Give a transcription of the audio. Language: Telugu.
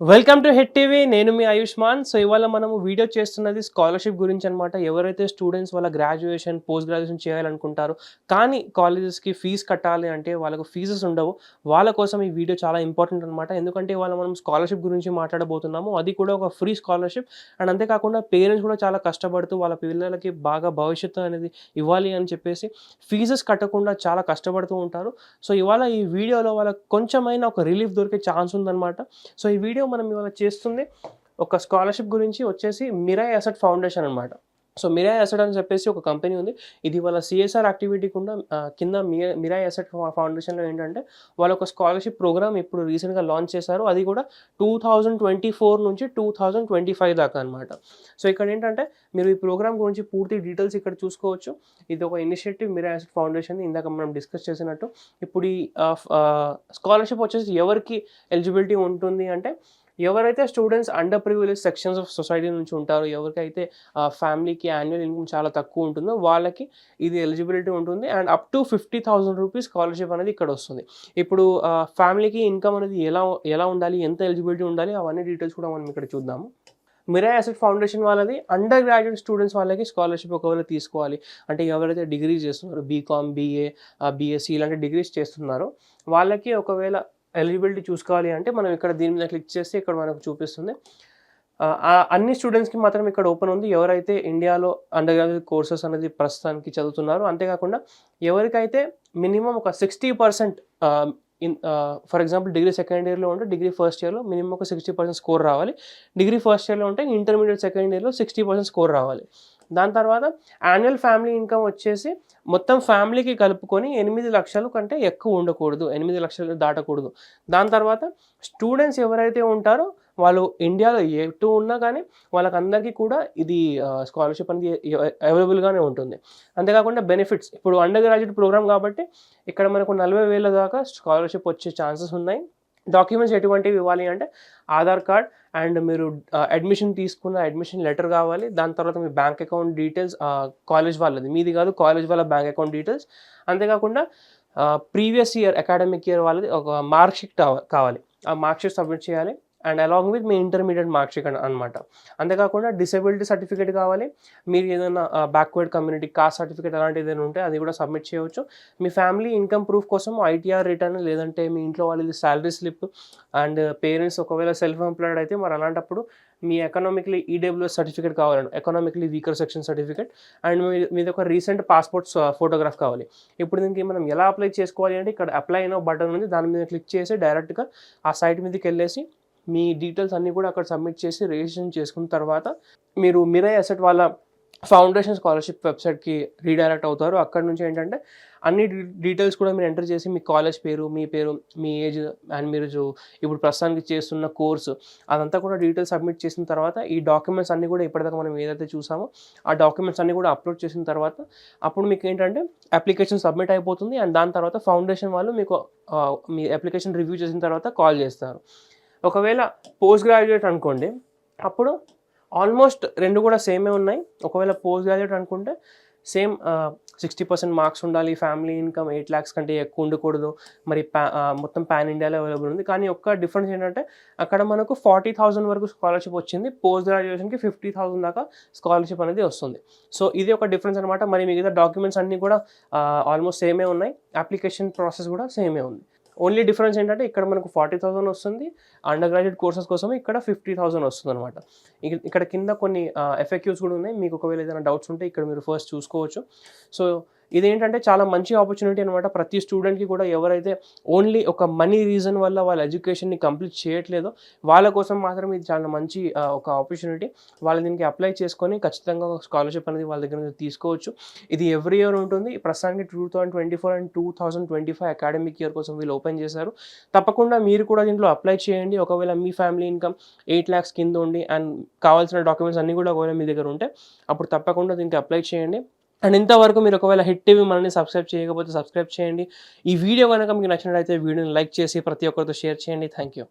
వెల్కమ్ టు హెడ్ టీవీ నేను మీ ఆయుష్మాన్. సో ఇవాళ మనము వీడియో చేస్తున్నది స్కాలర్షిప్ గురించి అనమాట ఎవరైతే స్టూడెంట్స్ వాళ్ళ గ్రాడ్యుయేషన్ పోస్ట్ గ్రాడ్యుయేషన్ చేయాలనుకుంటారో కానీ కాలేజెస్కి ఫీజు కట్టాలి అంటే వాళ్ళకు ఫీజెస్ ఉండవు వాళ్ళ కోసం ఈ వీడియో చాలా ఇంపార్టెంట్ అనమాట ఎందుకంటే ఇవాళ మనం స్కాలర్షిప్ గురించి మాట్లాడబోతున్నాము. అది కూడా ఒక ఫ్రీ స్కాలర్షిప్. అండ్ అంతేకాకుండా పేరెంట్స్ కూడా చాలా కష్టపడుతూ వాళ్ళ పిల్లలకి బాగా భవిష్యత్తు అనేది ఇవ్వాలి అని చెప్పేసి ఫీజెస్ కట్టకుండా చాలా కష్టపడుతూ ఉంటారు. సో ఇవాళ ఈ వీడియోలో వాళ్ళకి కొంచెమైనా ఒక రిలీఫ్ దొరికే ఛాన్స్ ఉందన్నమాట. సో ఈ వీడియో మనం ఇవాళ చేస్తుంది ఒక స్కాలర్షిప్ గురించి వచ్చేసి మిరాయ్ అసెట్ ఫౌండేషన్ అనమాట సో మిరాయ్ అసెట్ అని చెప్పేసి ఒక కంపెనీ ఉంది. ఇది వాళ్ళ సిఎస్ఆర్ యాక్టివిటీ కూడా కింద మీ- మిరాయ్ అసెట్ ఫౌండేషన్లో ఏంటంటే వాళ్ళ ఒక స్కాలర్షిప్ ప్రోగ్రామ్ ఇప్పుడు రీసెంట్గా లాంచ్ చేశారు. అది కూడా టూ థౌజండ్ ట్వంటీ ఫోర్ నుంచి టూ థౌజండ్ ట్వంటీ ఫైవ్ దాకా అనమాట సో ఇక్కడ ఏంటంటే మీరు ఈ ప్రోగ్రామ్ గురించి పూర్తి డీటెయిల్స్ ఇక్కడ చూసుకోవచ్చు. ఇది ఒక ఇనిషియేటివ్ మిరాయ్ అసెట్ ఫౌండేషన్ ఇందాక మనం డిస్కస్ చేసినట్టు ఇప్పుడు ఈ స్కాలర్షిప్ వచ్చేసి ఎవరికి ఎలిజిబిలిటీ ఉంటుంది అంటే ఎవరైతే students underprivileged sections of society నుంచి ఉంటారో ఎవరికైతే ఫ్యామిలీకి యాన్యువల్ ఇన్కమ్ చాలా తక్కువ ఉంటుందో వాళ్ళకి ఇది ఎలిజిబిలిటీ ఉంటుంది. And up to fifty thousand rupees scholarship అనేది ఇక్కడ వస్తుంది. ఇప్పుడు ఫ్యామిలీకి ఇన్కమ్ అనేది ఎలా ఎలా ఉండాలి ఎంత ఎలిజిబిలిటీ ఉండాలి అవన్నీ డీటెయిల్స్ కూడా మనం ఇక్కడ చూద్దాము. మిరా అసెట్ ఫౌండేషన్ వాళ్ళది అండర్ గ్రాడ్యుయేట్ స్టూడెంట్స్ వాళ్ళకి స్కాలర్షిప్ ఒకవేళ తీసుకోవాలి. అంటే ఎవరైతే డిగ్రీస్ చేస్తున్నారో బీకామ్ బీఏ బీఎస్సీ ఇలాంటి డిగ్రీస్ చేస్తున్నారో వాళ్ళకి ఒకవేళ ఎలిజిబిలిటీ చూసుకోవాలి అంటే మనం ఇక్కడ దీని మీద క్లిక్ చేస్తే ఇక్కడ మనకు చూపిస్తుంది. ఆ, అన్ని స్టూడెంట్స్కి మాత్రం ఇక్కడ ఓపెన్ ఉంది. ఎవరైతే ఇండియాలో అండర్ గ్రాడ్యుయేట్ కోర్సెస్ అనేది ప్రస్తుతానికి చదువుతున్నారో అంతేకాకుండా ఎవరికైతే మినిమం ఒక sixty percent in for example degree second ఇయర్లో ఉంటే డిగ్రీ ఫస్ట్ ఇయర్లో మినిమం ఒక సిక్స్టీ పర్సెంట్ స్కోర్ రావాలి. డిగ్రీ ఫస్ట్ ఇయర్లో ఉంటే ఇంటర్మీడియట్ సెకండ్ ఇయర్లో సిక్స్టీ పర్సెంట్ స్కోర్ రావాలి. దాని తర్వాత యాన్యువల్ ఫ్యామిలీ ఇన్కమ్ వచ్చేసి మొత్తం ఫ్యామిలీకి కలుపుకొని ఎనిమిది లక్షలు కంటే ఎక్కువ ఉండకూడదు ఎనిమిది లక్షలు దాటకూడదు. దాని తర్వాత స్టూడెంట్స్ ఎవరైతే ఉంటారో వాళ్ళు ఇండియాలో ఎటు ఉన్నా కానీ వాళ్ళకందరికీ కూడా ఇది స్కాలర్షిప్ అనేది అవైలబుల్గానే ఉంటుంది. అంతేకాకుండా బెనిఫిట్స్ ఇప్పుడు అండర్ గ్రాడ్యుయేట్ ప్రోగ్రామ్ కాబట్టి ఇక్కడ మనకు నలభై వేల దాకా స్కాలర్షిప్ వచ్చే ఛాన్సెస్ ఉన్నాయి. డాక్యుమెంట్స్ ఎటువంటివి ఇవ్వాలి అంటే ఆధార్ కార్డ్ అండ్ మీరు అడ్మిషన్ తీసుకున్న అడ్మిషన్ లెటర్ కావాలి. దాని తర్వాత మీ బ్యాంక్ అకౌంట్ డీటెయిల్స్ కాలేజ్ వాళ్ళది. మీది కాదు కాలేజ్ వాళ్ళ బ్యాంక్ అకౌంట్ డీటెయిల్స్ అంతేకాకుండా ప్రీవియస్ ఇయర్ అకాడమిక్ ఇయర్ వాళ్ళది ఒక మార్క్ షీట్ కావాలి. ఆ మార్క్షీట్ సబ్మిట్ చేయాలి. అండ్ అలాంగ్ విత్ మీ ఇంటర్మీడియట్ మార్క్ షీట్ అనమాట అంతేకాకుండా డిసేబిలిటీ సర్టిఫికేట్ కావాలి. మీరు ఏదైనా బ్యాక్వర్డ్ కమ్యూనిటీ కాస్ట్ సర్టిఫికేట్ అలాంటి ఏదైనా ఉంటే అది కూడా సబ్మిట్ చేయవచ్చు. మీ ఫ్యామిలీ ఇన్కమ్ ప్రూఫ్ కోసం ఐటీఆర్ రిటర్న్ లేదంటే మీ ఇంట్లో వాళ్ళది శాలరీ స్లిప్ అండ్ పేరెంట్స్ ఒకవేళ సెల్ఫ్ ఎంప్లాయిడ్ అయితే మరి అలాంటప్పుడు మీ ఎకనామిక్లీ ఈడబ్ల్యూఎస్ సర్టిఫికేట్ కావాలండి. Economically weaker section certificate and మీ ఒక రీసెంట్ పాస్పోర్ట్ ఫోటోగ్రాఫ్ కావాలి. ఇప్పుడు దీనికి మనం ఎలా అప్లై చేసుకోవాలి అంటే ఇక్కడ అప్లై అయిన బటన్ ఉంది. దాని మీద క్లిక్ చేసి డైరెక్ట్గా ఆ సైట్ మీదకి వెళ్ళేసి మీ డీటెయిల్స్ అన్నీ కూడా అక్కడ సబ్మిట్ చేసి రిజిస్ట్రేషన్ చేసుకున్న తర్వాత మీరు మిరై అసెట్ వాళ్ళ ఫౌండేషన్ స్కాలర్షిప్ వెబ్సైట్కి రీడైరెక్ట్ అవుతారు. అక్కడ నుంచి ఏంటంటే అన్ని డీటెయిల్స్ కూడా మీరు ఎంటర్ చేసి మీ కాలేజ్ పేరు మీ పేరు మీ ఏజ్ అండ్ మీరు ఇప్పుడు ప్రస్తుతానికి చేస్తున్న కోర్సు అదంతా కూడా డీటెయిల్స్ సబ్మిట్ చేసిన తర్వాత ఈ డాక్యుమెంట్స్ అన్నీ కూడా ఇప్పటిదాకా మనం ఏదైతే చూసామో ఆ డాక్యుమెంట్స్ అన్నీ కూడా అప్లోడ్ చేసిన తర్వాత అప్పుడు మీకు ఏంటంటే అప్లికేషన్ సబ్మిట్ అయిపోతుంది. అండ్ దాని తర్వాత ఫౌండేషన్ వాళ్ళు మీకు మీ అప్లికేషన్ రివ్యూ చేసిన తర్వాత కాల్ చేస్తారు. ఒకవేళ పోస్ట్ గ్రాడ్యుయేట్ అనుకోండి అప్పుడు ఆల్మోస్ట్ రెండు కూడా సేమే ఉన్నాయి. ఒకవేళ పోస్ట్ గ్రాడ్యుయేట్ అనుకుంటే సేమ్ సిక్స్టీ పర్సెంట్ మార్క్స్ ఉండాలి ఫ్యామిలీ ఇన్కమ్ ఎయిట్ ల్యాక్స్ కంటే ఎక్కువ ఉండకూడదు. మరి పా మొత్తం పాన్ ఇండియాలో అవైలబుల్ ఉంది. కానీ ఒక్క డిఫరెన్స్ ఏంటంటే అక్కడ మనకు ఫార్టీ థౌసండ్ వరకు స్కాలర్షిప్ వచ్చింది పోస్ట్ గ్రాడ్యుయేషన్కి ఫిఫ్టీ థౌసండ్ దాకా స్కాలర్షిప్ అనేది వస్తుంది. సో ఇది ఒక డిఫరెన్స్ అనమాట మరి మిగతా డాక్యుమెంట్స్ అన్నీ కూడా ఆల్మోస్ట్ సేమే ఉన్నాయి. అప్లికేషన్ ప్రాసెస్ కూడా సేమే ఉంది. ఓన్లీ డిఫరెన్స్ ఏంటంటే ఇక్కడ మనకు ఫార్టీ థౌసండ్ వస్తుంది. అండర్ గ్రాడ్యుయేట్ కోర్సెస్ కోసం ఇక్కడ ఫిఫ్టీ థౌసండ్ వస్తుంది అనమాట ఇక్కడ కింద కొన్ని ఎఫెక్యూస్ కూడా ఉన్నాయి. మీకు ఒకవేళ ఏదైనా డౌట్స్ ఉంటే ఇక్కడ మీరు ఫస్ట్ చూసుకోవచ్చు. సో ఇదేంటంటే చాలా మంచి ఆపర్చునిటీ అనమాట ప్రతి స్టూడెంట్కి కూడా ఎవరైతే ఓన్లీ ఒక మనీ రీజన్ వల్ల వాళ్ళ ఎడ్యుకేషన్ని కంప్లీట్ చేయట్లేదో వాళ్ళ కోసం మాత్రం ఇది చాలా మంచి ఒక ఆపర్చునిటీ వాళ్ళు దీనికి అప్లై చేసుకొని ఖచ్చితంగా ఒక స్కాలర్షిప్ అనేది వాళ్ళ దగ్గర నుంచి తీసుకోవచ్చు. ఇది ఎవ్రీ ఇయర్ ఉంటుంది. ప్రస్తుతానికి two thousand twenty four and two thousand twenty five academic year కోసం వీళ్ళు ఓపెన్ చేశారు. తప్పకుండా మీరు కూడా దీంట్లో అప్లై చేయండి. ఒకవేళ మీ ఫ్యామిలీ ఇన్కమ్ ఎయిట్ ల్యాక్స్ కింద ఉండి అండ్ కావాల్సిన డాక్యుమెంట్స్ అన్నీ కూడా ఒకవేళ మీ దగ్గర ఉంటే అప్పుడు తప్పకుండా దీనికి అప్లై చేయండి. అండ్ ఇంతవరకు మీరు ఒకవేళ హిట్ టీవీ మనల్ని సబ్స్క్రైబ్ చేయకపోతే సబ్స్క్రైబ్ చేయండి. ఈ వీడియో కనుక మీకు నచ్చినట్లయితే వీడియోని లైక్ చేసి ప్రతి ఒక్కరితో షేర్ చేయండి. Thank you